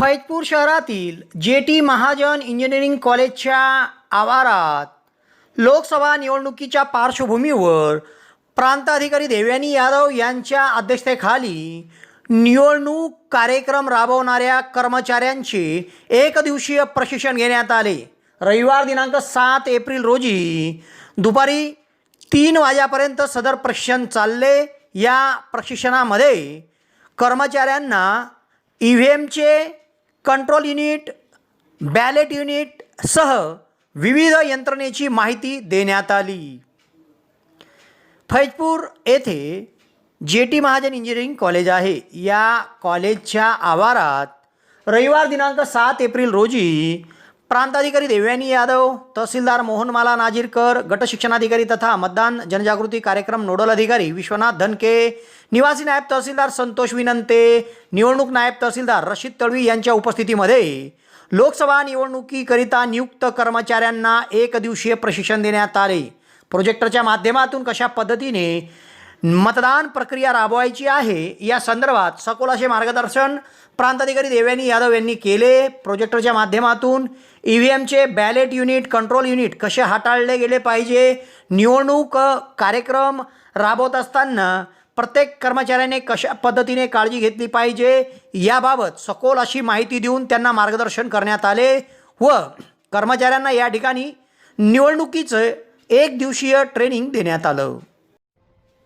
फैजपूर शहरातील जे T Mahajan engineering कॉलेजच्या आवारात लोकसभा निवडणुकीच्या पार्श्वभूमीवर प्रांताधिकारी देवयानी यादव यांच्या अध्यक्षतेखाली निवडणूक कार्यक्रम राबवणाऱ्या कर्मचाऱ्यांचे एकदिवसीय प्रशिक्षण घेण्यात आले. रविवार दिनांक सात एप्रिल रोजी दुपारी तीन वाजेपर्यंत सदर प्रशिक्षण चालले. या प्रशिक्षणामध्ये कर्मचाऱ्यांना ई व्ही एमचे कंट्रोल युनिट बॅलेट युनिट सह विविध यंत्रणेची माहिती देण्यात आली. फैजपूर येथे जे टी महाजन इंजिनिअरिंग कॉलेज आहे. या कॉलेजच्या आवारात रविवार दिनांक सात एप्रिल रोजी प्रांताधिकारी देवयानी यादव तहसीलदार मोहनमाला नाजीरकर गट शिक्षणाधिकारी तथा मतदान जनजागृती कार्यक्रम नोडल अधिकारी विश्वनाथ धनके निवासी नायब तहसीलदार संतोष विनंते निवडणूक नायब तहसीलदार रशीद तळवी यांच्या उपस्थितीमध्ये लोकसभा निवडणुकीकरिता नियुक्त कर्मचाऱ्यांना एक दिवसीय प्रशिक्षण देण्यात आले. प्रोजेक्टरच्या माध्यमातून कशा पद्धतीने मतदान प्रक्रिया राबवायची आहे. या संदर्भात सखोल असे मार्गदर्शन प्रांताधिकारी देवयानी यादव यांनी केले. प्रोजेक्टरच्या माध्यमातून ई व्ही एमचे बॅलेट युनिट कंट्रोल युनिट कसे हाताळले गेले पाहिजे? निवडणूक कार्यक्रम राबवत असताना प्रत्येक कर्मचाऱ्याने कशा पद्धतीने काळजी घेतली पाहिजे? याबाबत सखोल अशी माहिती देऊन त्यांना मार्गदर्शन करण्यात आले व कर्मचाऱ्यांना या ठिकाणी निवडणुकीचं एक दिवसीय ट्रेनिंग देण्यात आलं.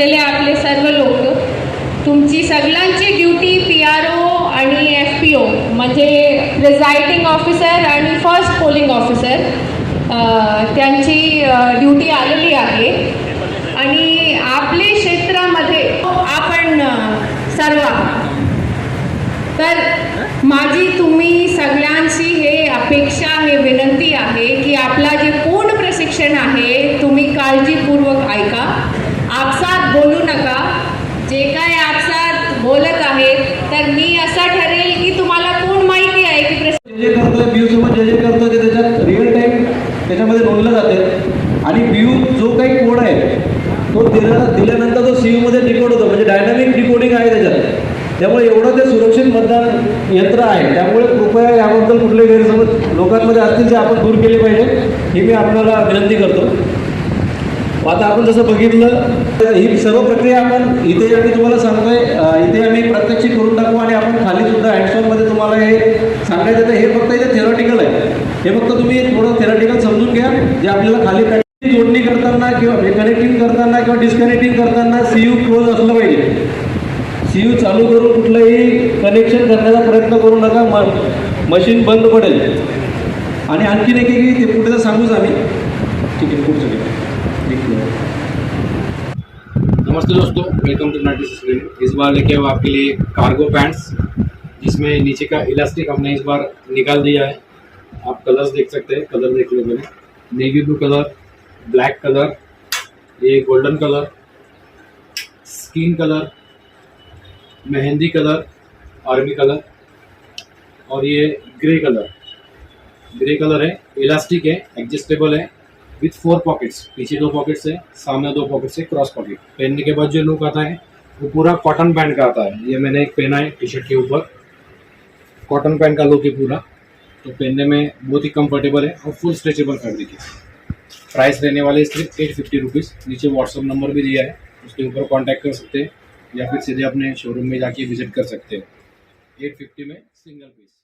असलेले आपले सर्व लोक. तुमची सगळ्यांची ड्युटी पी आर ओ आणि एफ पी ओ म्हणजे प्रिझायडिंग ऑफिसर आणि फर्स्ट पोलिंग ऑफिसर त्यांची ड्युटी आलेली आहे. आणि आपले क्षेत्रामध्ये आपण सर्व तर माझी तुम्ही सगळ्यांची हे अपेक्षा हे विनंती आहे की आपला जे पूर्ण प्रशिक्षण आहे तुम्ही काळजीपूर्वक ऐका आपसात बोलू नका जे काय आपसात बोलत आहेत तर मी असा ठरेल की तुम्हाला पूर्ण माहिती आहे की प्रशिक्षण जे जे करतोय बियू सोबत जे जे करतोय ते त्याच्यात रिअल टाईम त्याच्यामध्ये नोंदलं जाते आणि बियू जो काही कोड आहे तो दिला दिल्यानंतर तो डिकोड म्हणजे डायनामिक डिकोडिंग आहे त्याच्यात. त्यामुळे एवढं ते सुरक्षित मतदान यंत्र आहे. त्यामुळे कृपया याबद्दल कुठले गैरसमज लोकांमध्ये असतील ते आपण दूर केले पाहिजे. ही मी आपल्याला विनंती करतो. आता आपण जसं बघितलं ही सर्व प्रक्रिया आपण इथे आम्ही तुम्हाला सांगतोय. इथे आम्ही प्रत्यक्ष करून टाकू आणि आपण खाली सुद्धा मध्ये तुम्हाला हे सांगायचं तर हे फक्त इथे थेरॉटिकल आहे. हे फक्त तुम्ही थोडं थेरॉटिकल समजून घ्या. जे आपल्याला खाली practice जोडणी करताना किंवा कनेक्टिंग करताना किंवा डिस्कनेक्टिंग करताना सी यू क्लोज असलं पाहिजे. सी यू चालू करून कुठलंही कनेक्शन करण्याचा प्रयत्न करू नका. म मशीन बंद पडेल. आणि आणखीन एक आहे की ते पुढे सांगूच आम्ही. ठीक आहे पुढचं नमस्ते दोस्तों वेलकम टू नाइटी स्क्रीन इस बार लेके आए आपके लिए कार्गो पैंट्स जिसमें नीचे का इलास्टिक हमने इस बार निकाल दिया है। आप कलर्स देख सकते हैं कलर देख लो मैंने navy blue colour black colour ये golden colour, skin colour, mehndi colour, army colour, और ये ग्रे कलर। ग्रे कलर है, इलास्टिक है, एडजस्टेबल है, विथ फोर पॉकेट्स, पीछे दो पॉकेट्स है, सामने दो पॉकेट्स है, क्रॉस पॉकेट। पहनने के बाद जो लुक आता है, वो पूरा कॉटन पैंट का आता है। ये मैंने एक पहना है टी शर्ट के ऊपर। कॉटन पैंट का लुक है पूरा। तो पहनने में बहुत ही कंफर्टेबल है और फुल स्ट्रेचेबल फैब्रिक है। प्राइस रहने वाले सिर्फ एट फिफ्टी रुपीज़ नीचे व्हाट्सअप नंबर भी दिया है। उसके ऊपर कांटेक्ट कर सकते हैं या फिर सीधे अपने शोरूम में जाके विजिट कर सकते हैं। एट फिफ्टी में सिंगल पीस